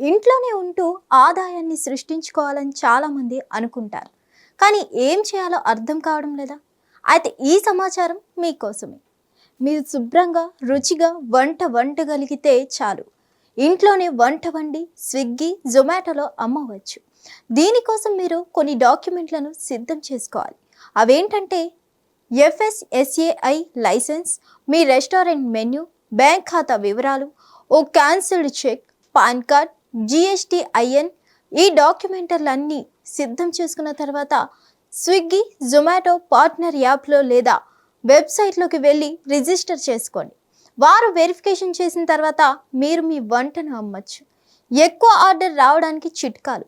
ఇంట్లోనే ఉంటూ ఆదాయాన్ని సృష్టించుకోవాలని చాలామంది అనుకుంటారు. కానీ ఏం చేయాలో అర్థం కావడం లేదా? అయితే ఈ సమాచారం మీకోసమే మీరు శుభ్రంగా రుచిగా వంట వంటగలిగితే చాలు. ఇంట్లోనే వంట వండి స్విగ్గీ జొమాటోలో అమ్మవచ్చు. దీనికోసం మీరు కొన్ని డాక్యుమెంట్లను సిద్ధం చేసుకోవాలి. అవేంటంటే ఎఫ్ఎస్ఎస్ఏఐ లైసెన్స్ మీ రెస్టారెంట్ మెన్యూ బ్యాంక్ ఖాతా వివరాలు ఓ cancelled cheque PAN card GSTIN ఈ డాక్యుమెంటర్లన్నీ సిద్ధం చేసుకున్న తర్వాత స్విగ్గీ జొమాటో పార్ట్నర్ యాప్లో లేదా వెబ్సైట్లోకి వెళ్ళి రిజిస్టర్ చేసుకోండి. వారు వెరిఫికేషన్ చేసిన తర్వాత మీరు మీ వంటను అమ్మచ్చు. ఎక్కువ ఆర్డర్ రావడానికి చిట్కాలు.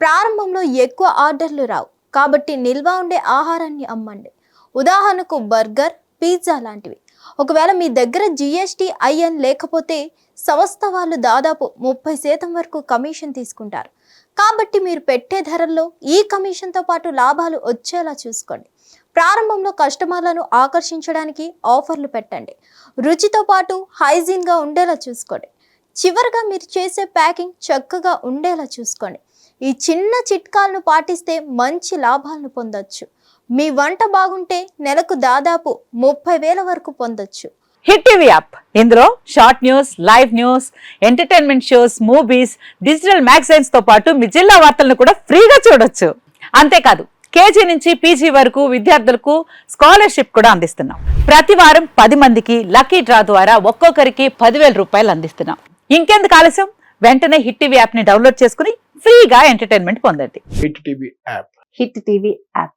ప్రారంభంలో ఎక్కువ ఆర్డర్లు రావు. కాబట్టి నిల్వ ఉండే ఆహారాన్ని అమ్మండి. ఉదాహరణకు బర్గర్ పిజ్జా లాంటివి. ఒకవేళ మీ దగ్గర జిఎస్టి ఐఎన్ లేకపోతే సంస్థ వాళ్ళు దాదాపు ముప్పై శాతం వరకు కమిషన్ తీసుకుంటారు. కాబట్టి మీరు పెట్టే ధరల్లో ఈ కమిషన్తో పాటు లాభాలు వచ్చేలా చూసుకోండి. ప్రారంభంలో కస్టమర్లను ఆకర్షించడానికి ఆఫర్లు పెట్టండి. రుచితో పాటు హైజీన్గా ఉండేలా చూసుకోండి. చివరిగా మీరు చేసే ప్యాకింగ్ చక్కగా ఉండేలా చూసుకోండి. ఈ చిన్న చిట్కాలను పాటిస్తే మంచి లాభాలను పొందొచ్చు. మీ వంట బాగుంటే నెలకు దాదాపు ముప్పై వేల వరకు పొందొచ్చు. Hit TV app. ఇందులో short news live news entertainment shows movies digital మ్యాగజైన్స్తో పాటు మీ జిల్లా వార్తలను కూడా ఫ్రీగా చూడొచ్చు. అంతేకాదు కేజీ నుంచి పీజీ వరకు విద్యార్థులకు స్కాలర్షిప్ కూడా అందిస్తున్నాం. ప్రతి వారం పది మందికి లక్కీ డ్రా ద్వారా ఒక్కొక్కరికి పదివేల రూపాయలు అందిస్తున్నాం. ఇంకెందుకు ఆలస్యం? వెంటనే హిట్ టీవీ యాప్ని డౌన్లోడ్ చేసుకుని ఫ్రీగా ఎంటర్టైన్మెంట్ పొందండి. Hit TV app. Hit TV app.